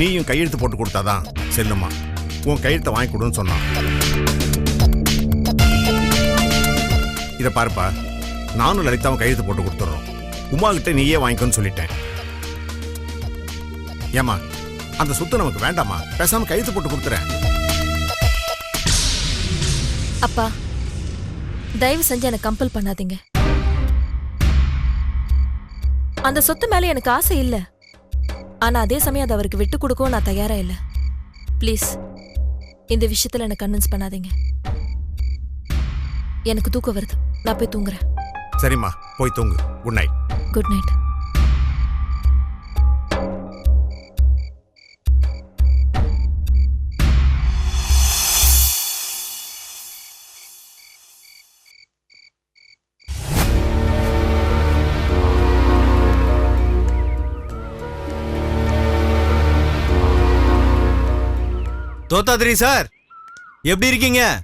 நீயும் கையெழுத்து போட்டு கொடுத்தாதான் செல்லுமா. உன் கையெழுத்தை வாங்கி கொடுன்னு சொன்னான். இதை பாருப்பா நானும் லலிதாவும் கையெழுத்து போட்டு கொடுத்துட்றோம் உமாகிட்ட நீயே வாங்கிக்கோன்னு சொல்லிட்டேன். ஏமா அந்த சொத்து நமக்கு வேண்டாமா பேசாம கையெழுத்து போட்டு கொடுத்துறேன். அப்பா தயவு செஞ்சு எனக்கு கம்பல் பண்ணாதீங்க. அந்த சொத்து மேல எனக்கு ஆசை இல்லை. ஆனா அதே சமயம் அதை அவருக்கு விட்டு கொடுக்கவும் நான் தயாரா இல்ல. ப்ளீஸ் இந்த விஷயத்துல எனக்கு கன்வின்ஸ் பண்ணாதீங்க. எனக்கு தூக்கம் வருது. நான் போய் தூங்குறேன். சரிம்மா போய் தூங்கு. Good night good night Thothathri sir எப்படி இருக்கீங்க?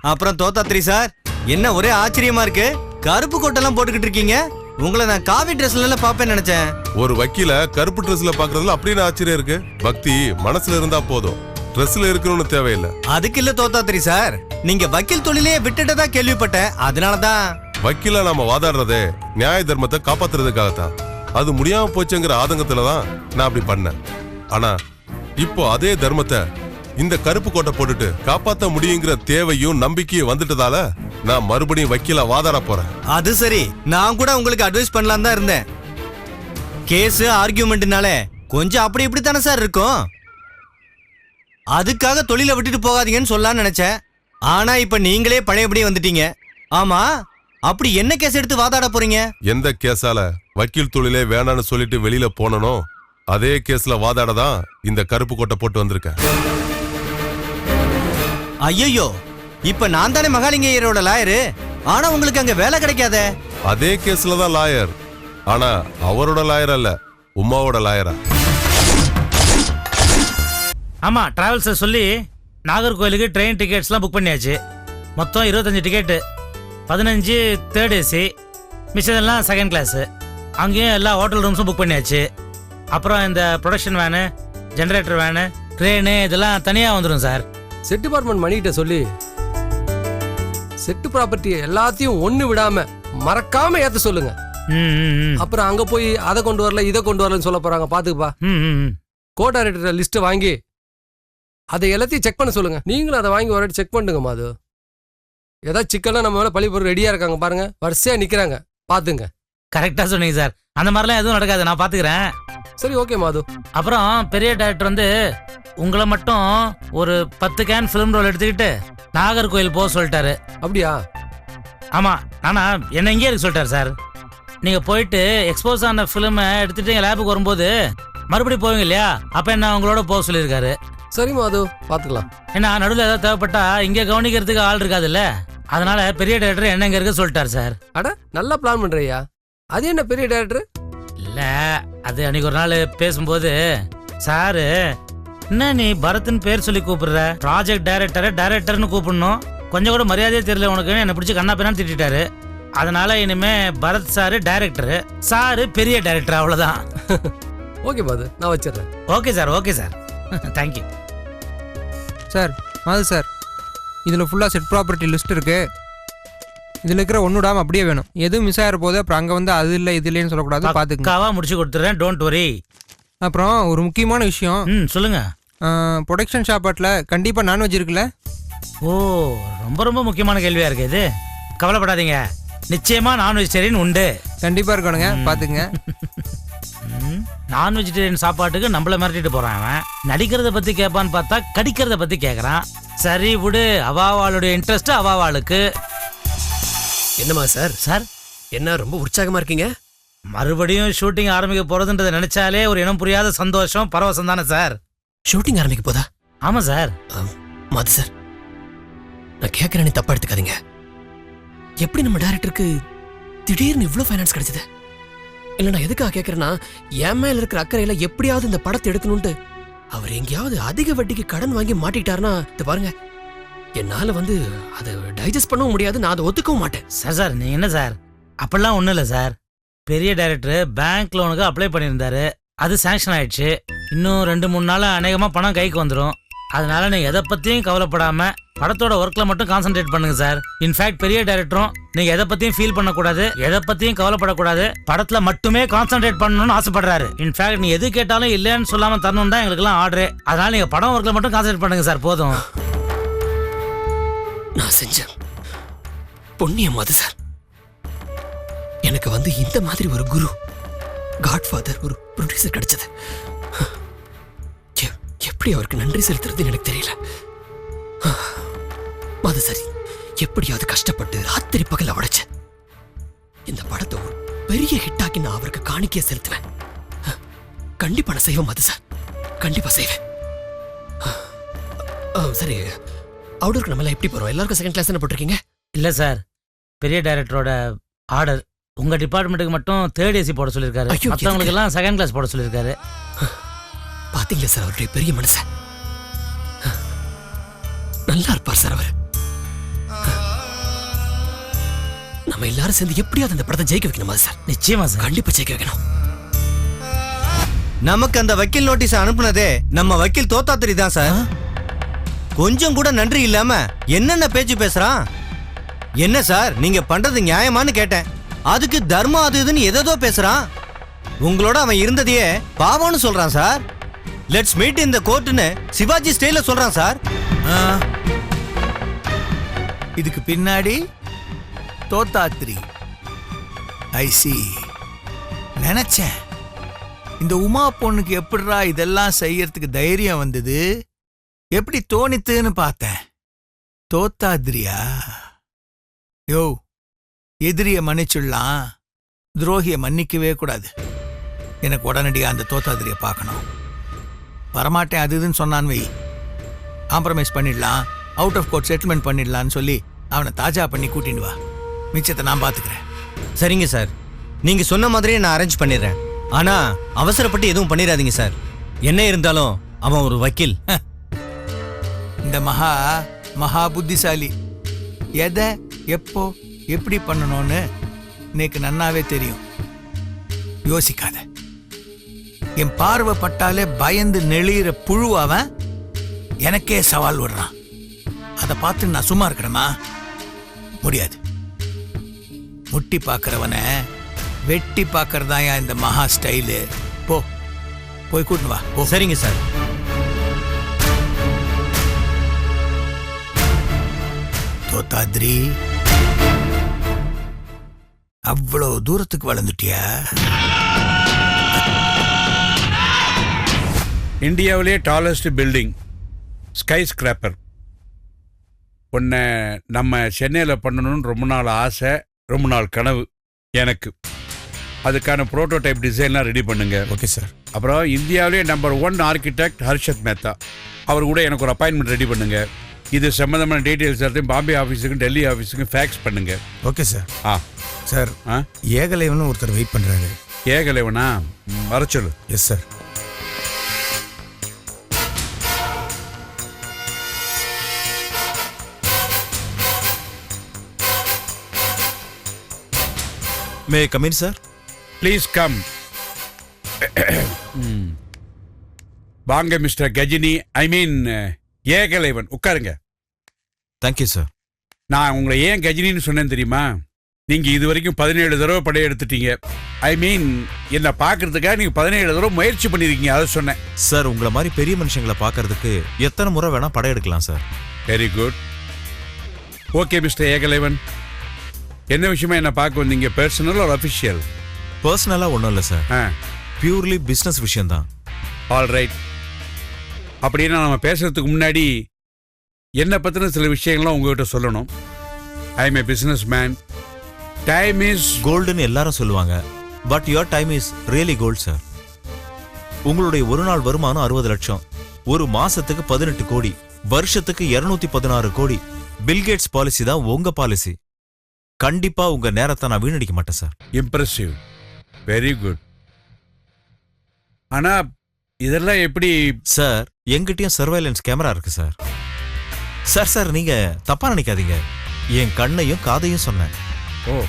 அப்புறம் தோத்தாத்ரி சார் என்ன ஒரே ஆச்சரியமா இருக்கு? கருப்பு கோட்டெல்லாம் போட்டுக்கிட்டு இருக்கீங்க. உங்களை நான் காவி ட்ரெஸ்ல பாப்பேன்னு நினைச்சேன். ஒரு வக்கீல கருப்பு ட்ரெஸ்ல பாக்குறதுல அப்படின்னு ஆச்சரியம் இருக்கு. பக்தி மனசுல இருந்தா போதும். ட்ரெஸ்ல இருக்கணும்னு தேவையில்லை. அதுக்கு இல்ல தோத்தாத்ரி சார். நீங்க வக்கீல் தொழிலே விட்டுட்டதா கேள்விப்பட்டேன். அதனாலதான். வக்கீலா நாம வாதாடுறதே நியாய தர்மத்தை காப்பாத்துறதுக்காகத்தான். அது முடியாம போச்சுங்கிற ஆதங்கத்துல தான் நான் அப்படி பண்ணேன். ஆனா இப்போ அதே தர்மத்தை இந்த கருப்பு கோட்டை போட்டுட்டு காப்பாத்த முடியுங்கிற தேவையும் நம்பிக்கையும் வந்துட்டதால நான் மறுபடியும் வக்கீலா வாதாட போறேன். அது சரி. நான் கூட உங்களுக்கு அட்வைஸ் பண்ணலாம் தான் இருந்தேன். கேஸ் ஆர்கியூமெண்ட்னாலே கொஞ்சம் அப்படி இப்படி தானே சார் இருக்கும். அதுக்காக தொழிலை விட்டுட்டு போகாதீங்கன்னு சொல்லலாம்னு நினைச்சேன். ஆனா இப்ப நீங்களே பழையபடி வந்துட்டீங்க. ஆமா அப்படி என்ன கேஸ் எடுத்து வாதாட போறீங்க? எந்த கேஸால வக்கீல் தொழிலே வேணான்னு சொல்லிட்டு வெளியில போனனோ அதே கேஸ்ல வாதாட தான் இந்த கருப்பு கோட்டை போட்டு வந்திருக்கேன். ஐயோ இப்ப நான் தானே மகாலிங்கையரோட லாயரு? ஆனா உங்களுக்கு அங்க வேலை கிடைக்காதே? அதே கேஸ்ல தான் லாயர். ஆனா அவரோட லாயர் அல்ல உமாவோட லாயரா. ஆமா டிராவல்ஸை சொல்லி நாகர்கோயிலுக்கு ட்ரெயின் டிக்கெட்ஸ்லாம் புக் பண்ணியாச்சு. மொத்தம் இருபத்தஞ்சு டிக்கெட்டு பதினஞ்சு தேர்ட் ஏசி மிச்சதெல்லாம் செகண்ட் கிளாஸு அங்கேயும் எல்லா ஹோட்டல் ரூம்ஸும் புக் பண்ணியாச்சு. அப்புறம் இந்த production van generator van train இதெல்லாம் தனியாக வந்துடும் சார். செட் டிபார்ட்மெண்ட் மணிகிட்ட சொல்லி செட்டு ப்ராப்பர்ட்டி எல்லாத்தையும் ஒண்ணு விடாம மறக்காம ஏத்த சொல்லுங்க. அப்புறம் அங்க போய் அதை கொண்டு வரல இதை கொண்டு வரலன்னு சொல்ல போறாங்க பாத்துக்கப்பா. கோ டைரக்டர் லிஸ்ட் வாங்கி அதை எல்லாத்தையும் செக் பண்ண சொல்லுங்க. நீங்களும் அதை வாங்கி ஒரு செக் பண்ணுங்க மாது ஏதாவது சிக்கல்லாம் நம்ம மேல பழி போட ரெடியா இருக்காங்க பாருங்க. வரிசையா நிக்கிறாங்க. பாத்துங்க. கரெக்டா சொன்னீங்க சார். அந்த மாதிரிலாம் எதுவும் நடக்காது. நான் பார்த்துக்கிறேன் சரி ஓகே மாது. அப்புறம் பெரிய டைரக்டர் வந்து உங்களை மட்டும் ஒரு பத்து கேன் ஃபிலிம் ரோல் எடுத்துக்கிட்டு நாகர்கோயில் போக சொல்லிட்டாரு. அப்படியா? ஆமா நானா என்ன இங்கே இருக்க சொல்லிட்டாரு சார். நீங்க போயிட்டு எக்ஸ்போஸ் ஆன ஃபிலிமை எடுத்துட்டு எங்க லேபுக்கு வரும்போது மறுபடியும் போவீங்க இல்லையா? அப்ப என்ன உங்களோட போக சொல்லியிருக்காரு? சரி மாது பாத்துக்கலாம். ஏன்னா நடுவில் ஏதாவது தேவைப்பட்டா இங்கே கவனிக்கிறதுக்கு ஆள் இருக்காதுல்ல? அதனால பெரிய டைரக்டர் என்ன இங்க இருக்க சொல்லிட்டாரு சார். அட நல்லா பிளான் பண்றியா? அது என்ன பெரிய டைரக்டர் இல்ல அது அன்னைக்கு ஒரு நாள் பேசும்போது சாரு என்ன நீ பரத்னு பேர் சொல்லி கூப்பிடுற? ப்ராஜெக்ட் டைரக்டரை டைரக்டர்னு கூப்பிடணும். கொஞ்சம் கூட மரியாதையே தெரியல உனக்கு. என்னை பிடிச்சி கண்ணா பேனான்னு திட்டிட்டாரு. அதனால இனிமே பரத் சாரு டைரக்டர் சாரு பெரிய டைரக்டர் அவ்வளவுதான். ஓகே மாது நான் வச்சிடுறேன். Okay sir okay sir. Thank you sir Madhu sir இதில் ஃபுல்லாக செட் ப்ராப்பர்ட்டி லிஸ்ட் இருக்கு. இதில் இருக்கிற ஒன்று விடாம அப்படியே வேணும். எதுவும் மிஸ் ஆகிற போது அப்புறம் அங்கே வந்து அது இல்லை இது இல்லைன்னு சொல்லக்கூடாது பார்த்துக்குங்க காவா முடிச்சு கொடுத்துறேன் டோன்ட் வரி அப்புறம் ஒரு முக்கியமான விஷயம். ம் சொல்லுங்க. ப்ரொடக்ஷன் ஷாப்பாட்டில் கண்டிப்பாக நான்வெஜ் இருக்குல்ல? ஓ ரொம்ப ரொம்ப முக்கியமான கேள்வியா இருக்கு இது. கவலைப்படாதீங்க. நிச்சயமா நான் வெஜிடேரியன் உண்டு. கண்டிப்பாக இருக்கணுங்க பார்த்துங்க நான் வெஜிடேரியன் சாப்பாட்டுக்கு நம்மள மிரட்டிட்டு போறான் அவன். நடிக்கிறத பத்தி கேட்பான்னு பார்த்தா கடிக்கிறத பத்தி கேக்குறான். சரி விடு. அவாவாளுடைய இன்ட்ரெஸ்ட் அவாவாளுக்கு என்னம்மா சார்? சார்? என்ன ரொம்ப உற்சாகமா இருக்கீங்க? மறுபடியும் ஷூட்டிங் ஆரம்பிக்க போறதுன்றதை நினைச்சாலே ஒரு இனம் புரியாத சந்தோஷம் பரவசம் தானே சார்? ஷூட்டிங் ஆரம்பிக்க போதா? ஆமா சார். மது சார். நான் கேட்கறேன்னு தப்பா எடுத்துக்காதீங்க. எப்படி நம்ம டைரக்டருக்கு திடீர்னு இவ்ளோ ஃபைனான்ஸ் கிடைச்சது? இல்ல நான் எதுக்காக கேட்கறேன்னா என் மேல இருக்கிற அக்கறையில எப்படியாவது இந்த படத்தை எடுக்கணும்ட்டு அவர் எங்கேயாவது அதிக வட்டிக்கு கடன் வாங்கி மாட்டிட்டாருன்னா இது பாருங்க. என்னால வந்து அதை டைஜஸ்ட் பண்ணவும் முடியாது. நான் அதை ஒத்துக்கவும் மாட்டேன். சார் சார் நீங்க என்ன சார் அப்படிலாம் ஒன்றும் இல்லை சார் பெரிய டைரக்டர் பேங்க் லோனுக்கு அப்ளை பண்ணியிருந்தாரு. அது சேங்ஷன் ஆயிடுச்சு. இன்னும் ரெண்டு மூணு நாள் அநேகமாக பணம் கைக்கு வந்துடும் அதனால நீங்கள் எதை பற்றியும் கவலைப்படாமல் படத்தோட ஒர்க்கில் மட்டும் கான்சென்ட்ரேட் பண்ணுங்க சார் இன்ஃபேக்ட் பெரிய டைரக்டரும் நீங்கள் எதை பற்றியும் ஃபீல் பண்ணக்கூடாது எதை பற்றியும் கவலைப்படக்கூடாது. படத்தில் மட்டுமே கான்சென்ட்ரேட் பண்ணணும்னு ஆசைப்படுறாரு. இன்ஃபேக்ட் நீ எது கேட்டாலும் இல்லைன்னு சொல்லாமல் தரணும் தான் எங்களுக்குலாம் ஆர்டர் அதனால நீங்கள் படம் ஒர்க்கில் மட்டும் கான்சென்ட்ரேட் பண்ணுங்க சார் போதும். நான் செஞ்சேன் பொன்னியம் அது சார். எனக்கு வந்து இந்த மாதிரி ஒரு குரு காட்ஃபாதர் ஒரு ப்ரொடியூசர் கிடைச்சது. எப்படி அவருக்கு நன்றி செலுத்துறதுன்னு எனக்கு தெரியல. அது சரி எப்படியாவது கஷ்டப்பட்டு ராத்திரி பகல உடைச்சேன் இந்த படத்தை ஒரு பெரிய ஹிட்டாக்கி நான் அவருக்கு காணிக்கைய செலுத்துவேன். கண்டிப்பா நான் செய்வேன் அது சார். கண்டிப்பா செய்வேன். ஆ, சரி அவுடோருக்கு நம்மளாம் எப்படி போறோம்? எல்லாருக்கும் செகண்ட் கிளாஸ் தானே போட்டிருக்கீங்க? இல்லை சார் பெரிய டைரக்டரோட ஆர்டர் உங்கள் டிபார்ட்மெண்ட்டுக்கு மட்டும் தேர்ட் ஏசி போட சொல்லியிருக்காரு ஐயோ, மற்றவங்களுக்கு எல்லாம் செகண்ட் கிளாஸ் போட சொல்லியிருக்காரு பாத்தீங்களா சார் அவருடைய பெரிய மனுஷன் நல்லா இருப்பார் சார் அவர். நம்ம எல்லாரும் சேர்ந்து எப்படியாவது அந்த படத்தை ஜெயிக்க வைக்கணுமா சார் நிச்சயமா சார் கண்டிப்பா ஜெயிக்க வைக்கணும். நமக்கு அந்த வக்கீல் நோட்டீஸ் அனுப்புனதே நம்ம வக்கீல் தோத்தாத்திரி தான் சார் கொஞ்சம் கூட நன்றி இல்லாம என்னென்ன பேச்சு பேசுறான்? என்ன சார் நீங்க பண்றது நியாயமான்னு கேட்டேன். அதுக்கு தர்மம் அது இதுன்னு எதேதோ பேசுறான். உங்களோட அவன் இருந்ததையே பாவம்னு சொல்றான் சார். லெட்ஸ் மீட் இந்த கோர்ட்டுன்னு சிவாஜி ஸ்டைல சொல்றான் சார். இதுக்கு பின்னாடி தோத்தாத்ரி. ஐ சி நினைச்சேன். இந்த உமா பொண்ணுக்கு எப்படிரா இதெல்லாம் செய்யறதுக்கு தைரியம் வந்தது? எப்படி தோணித்துன்னு பார்த்தேன். தோத்தாத்திரியா யோ எதிரிய மன்னிச்சுடலாம். துரோகிய மன்னிக்கவே கூடாது. எனக்கு உடனடியாக அந்த தோத்தாத்திரிய பார்க்கணும். வரமாட்டேன் அது இதுன்னு சொன்னான் வை. காம்ப்ரமைஸ் பண்ணிடலாம். அவுட் ஆஃப் கோர்ட் செட்டில்மெண்ட் பண்ணிடலான்னு சொல்லி அவனை தாஜா பண்ணி கூட்டிட்டு வா. மிச்சத்தை நான் பார்த்துக்கிறேன். சரிங்க சார். நீங்க சொன்ன மாதிரியே நான் அரேஞ்ச் பண்ணிடுறேன். ஆனா அவசரப்பட்டு எதுவும் பண்ணிடாதீங்க சார். என்ன இருந்தாலும் அவன் ஒரு வக்கீல். இந்த மகா மகா புத்திசாலி எதை எப்போ எப்படி பண்ணணும்னு எனக்கு நன்னாவே தெரியும். யோசிக்காத. என் பார்வை பட்டாலே பயந்து நெளிகிற புழு அவன் எனக்கே சவால் விடுறான். அதை பார்த்து நான் சும்மா இருக்கணுமா? முடியாது. முட்டி பார்க்கறவனை வெட்டி பார்க்கறதாயா இந்த மகா ஸ்டைலு. போ போய் கூட்டின்னு வா சரிங்க சார். தோத்தாத்ரி அவ்வளோ தூரத்துக்கு வளர்ந்துட்டியா? இந்தியாவிலே டாலஸ்ட் பில்டிங் ஸ்கை ஸ்கிராப்பர் உன்னை நம்ம சென்னையில் பண்ணணும்னு ரொம்ப நாள் ஆசை ரொம்ப நாள் கனவு எனக்கு. அதுக்கான ப்ரோட்டோடைப் டிசைன்லாம் ரெடி பண்ணுங்க. ஓகே சார் அப்புறம் இந்தியாவிலே number one architect Harshad Mehta. அவர் கூட எனக்கு ஒரு அப்பாயின்மெண்ட் ரெடி பண்ணுங்க. இது சம்மந்தமான டீட்டெயில்ஸ் எல்லாத்தையும் பாம்பே ஆஃபீஸுக்கும் டெல்லி ஆஃபீஸுக்கும் ஃபேக்ஸ் பண்ணுங்க. ஓகே சார் ஆ. சார் ஆ? ஏகலைவன் ஒருத்தர் வெயிட் பண்றாரு. ஏகலைவனா? வர சொல்லு. Yes sir may come in sir please come வாங்க mister Ghajini. I mean Ekalaivan. உட்காருங்க. தேங்க்யூ சார் நான் உங்களை ஏன் கஜினின்னு சொன்னேன் தெரியுமா? நீங்க இது வரைக்கும் பதினேழு தடவை படையெடுத்துட்டீங்க ஐ மீன் என்ன பார்க்கறதுக்காக நீங்க பதினேழு தடவை முயற்சி பண்ணிருக்கீங்க அதை சொன்னேன். சார் உங்களை மாதிரி பெரிய மனுஷங்களை பார்க்கறதுக்கு எத்தனை முறை வேணா படையெடுக்கலாம் sir very good okay mister Ekalaivan. என்ன விஷயமா என்ன பார்க்க வந்தீங்க? பர்சனல் ஒரு அஃபிஷியல் பர்சனலாக ஒன்றும் இல்லை சார் ஆ. பியூர்லி பிஸ்னஸ் விஷயம்தான். ஆல் ரைட் அப்படின்னா நம்ம பேசுறதுக்கு முன்னாடி என்னை பற்றின சில விஷயங்கள்லாம் உங்ககிட்ட சொல்லணும். I am a business man time is கோல்டுன்னு எல்லாரும் சொல்லுவாங்க. But your time is really gold sir உங்களுடைய ஒரு நாள் வருமானம் அறுபது லட்சம். ஒரு மாசத்துக்கு பதினெட்டு கோடி. வருஷத்துக்கு இருநூத்தி பதினாறு கோடி. பில்கேட்ஸ் பாலிசி தான் உங்க பாலிசி கண்டிப்பா உங்க நேரத்தை நான் வீணடிக்க மாட்டேன் சார் இம்ப்ரெசிவ் வெரி குட் ஆனா இதெல்லாம் எப்படி? சார் எங்கிட்டயும் சர்வைலன்ஸ் கேமரா இருக்கு சார். சார் சார் நீங்க தப்பா நினைக்காதீங்க. என் கண்ணையும் காதையும் சொன்னேன். ஓ.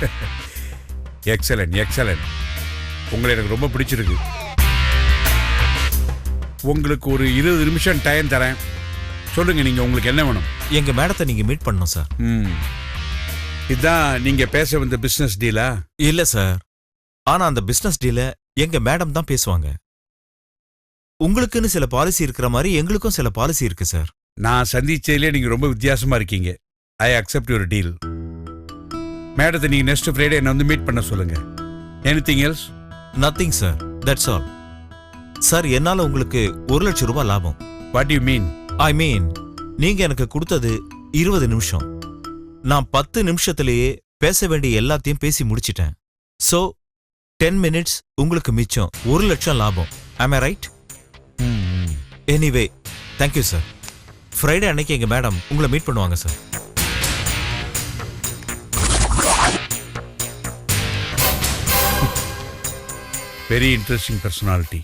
எக்ஸலன்ட் எக்ஸலன்ட் உங்களை எனக்கு ரொம்ப பிடிச்சிருக்கு. உங்களுக்கு ஒரு இருபது நிமிஷம் டைம் தரேன். சொல்லுங்க நீங்க உங்களுக்கு என்ன வேணும்? எங்க மேடத்தை நீங்க மீட் பண்ணணும் சார். ம். இதான் நீங்க பேச வந்த பிசினஸ் டீலா இல்ல சார். ஆனா அந்த பிசினஸ் டீல எங்க மேடம் தான் பேசுவாங்க. உங்களுக்குன்னு சில பாலிசி இருக்கிற மாதிரி எங்களுக்கும் சில பாலிசி இருக்கு சார் நான் சந்திச்சதுலேயே நீங்க ரொம்ப வித்தியாசமா இருக்கீங்க. ஐ அக்செப்ட் யுவர் டீல் மேடத்தை நீங்க நெக்ஸ்ட் ஃப்ரைடே என்ன வந்து மீட் பண்ண சொல்லுங்க. Anything else nothing sir that's all sir என்னால உங்களுக்கு ஒரு லட்சம் ரூபாய் லாபம். வாட் யூ மீன் ஐ மீன் நீங்க எனக்கு கொடுத்தது இருபது நிமிஷம். நான் பத்து நிமிஷத்திலேயே பேச வேண்டிய எல்லாத்தையும் பேசி முடிச்சிட்டேன். சோ டென் மினிட்ஸ் உங்களுக்கு மிச்சம். ஒரு லட்சம் லாபம். Am I right anyway thank you sir Friday அன்னைக்கு எங்க மேடம் உங்களை மீட் பண்ணுவாங்க சார் வெரி இன்ட்ரெஸ்டிங் பர்சனாலிட்டி